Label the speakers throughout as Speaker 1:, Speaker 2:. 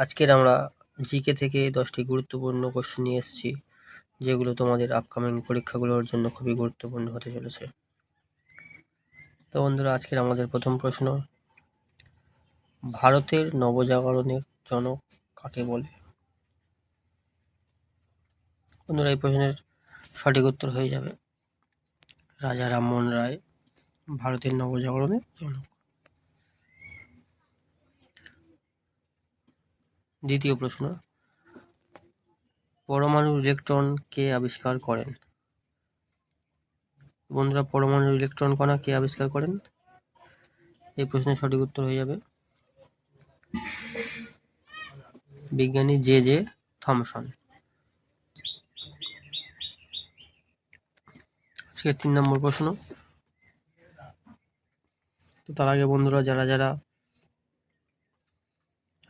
Speaker 1: আজকের আমরা জিকে থেকে দশটি গুরুত্বপূর্ণ কোশ্চেন নিয়ে এসেছি, যেগুলো তোমাদের আপকামিং পরীক্ষাগুলোর জন্য খুবই গুরুত্বপূর্ণ হতে চলেছে। তো বন্ধুরা, আজকের আমাদের প্রথম প্রশ্ন, ভারতের নবজাগরণের জনক কাকে বলে? বন্ধুরা, এই প্রশ্নের সঠিক উত্তর হয়ে যাবে। রাজা রামমোহন রায়, ভারতের নবজাগরণের জনক। দ্বিতীয় প্রশ্ন। পরমাণু ইলেকট্রন কে আবিষ্কার করেন? বন্ধুরা পরমাণু ইলেকট্রন কণা কে আবিষ্কার করেন? এই প্রশ্নের সঠিক উত্তর হয়ে যাবে বিজ্ঞানী জে জে থমসন। আজকের তিন নম্বর প্রশ্ন। তো তার আগে বন্ধুরা, যারা যারা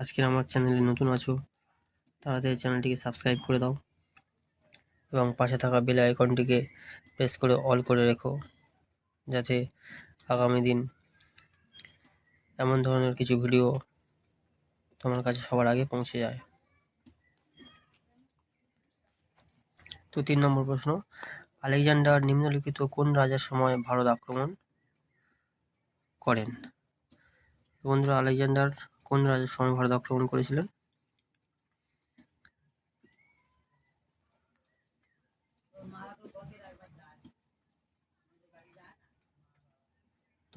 Speaker 1: আজকের আমার চ্যানেলে নতুন আছো, তাড়াতাড়ি চ্যানেলটিকে সাবস্ক্রাইব করে দাও এবং পাশে থাকা বেল আইকনটিকে প্রেস করে অল করে রেখো যাতে আগামী দিন এমন ধরনের কিছু ভিডিও তোমার কাছে সবার আগে পৌঁছে যায়। তো তিন নম্বর প্রশ্ন, আলেকজান্ডার নিম্নলিখিত কোন রাজার সময় ভারত আক্রমণ করেন? বন্ধুরা, আলেকজান্ডার কোন রাজার সময় ভারত আক্রমণ করেছিলেন?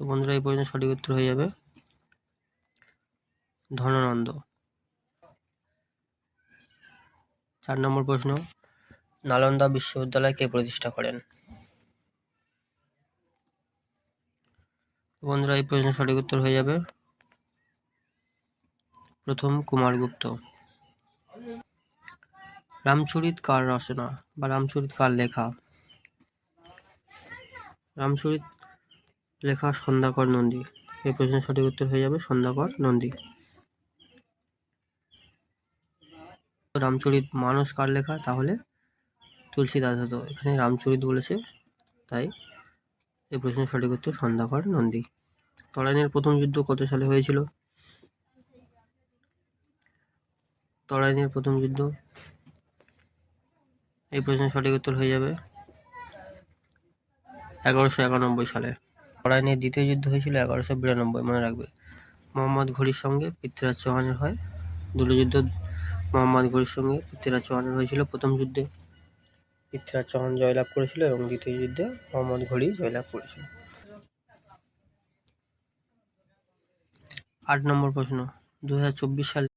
Speaker 1: তো বন্ধুরা, এই পর্যন্ত সঠিক উত্তর হয়ে যাবে। ধনানন্দ চার নম্বর প্রশ্ন, নালন্দা বিশ্ববিদ্যালয় কে প্রতিষ্ঠা করেন? বন্ধুরা, এই প্রশ্নের সঠিক উত্তর হয়ে যাবে। প্রথম কুমারগুপ্ত। রামচরিত কার রচনা বা রামচরিত কার লেখা? রামচরিত লেখা সন্ধ্যাকর নন্দী। এই প্রশ্নের সঠিক উত্তর হয়ে যাবে সন্ধ্যাকর নন্দী। রামচরিত মানস কার লেখা? তাহলে তুলসীদাস হতো। এখানে রামচরিত বলেছে, তাই এই প্রশ্নের সঠিক উত্তর সন্ধ্যাকর নন্দী। তরাইনের প্রথম যুদ্ধ কত সালে হয়েছিল? তরাইনের প্রথম যুদ্ধ। এই প্রশ্নের সঠিক উত্তর হয়ে যাবে এগারোশো একানব্বই সালে। তরাইনের দ্বিতীয় যুদ্ধ হয়েছিল এগারোশো বিরানব্বই, মনে রাখবে। মোহাম্মদ ঘড়ির সঙ্গে পৃথ্বীরাজ চৌহানের হয়। দুটো যুদ্ধ মোহাম্মদ ঘড়ির সঙ্গে পৃথ্বীরাজ চৌহানের হয়েছিল প্রথম যুদ্ধে। পৃথ্বীরাজ চৌহান জয়লাভ করেছিল এবং দ্বিতীয় যুদ্ধে মোহাম্মদ ঘড়ি জয়লাভ করেছিল। আট নম্বর প্রশ্ন দু সালে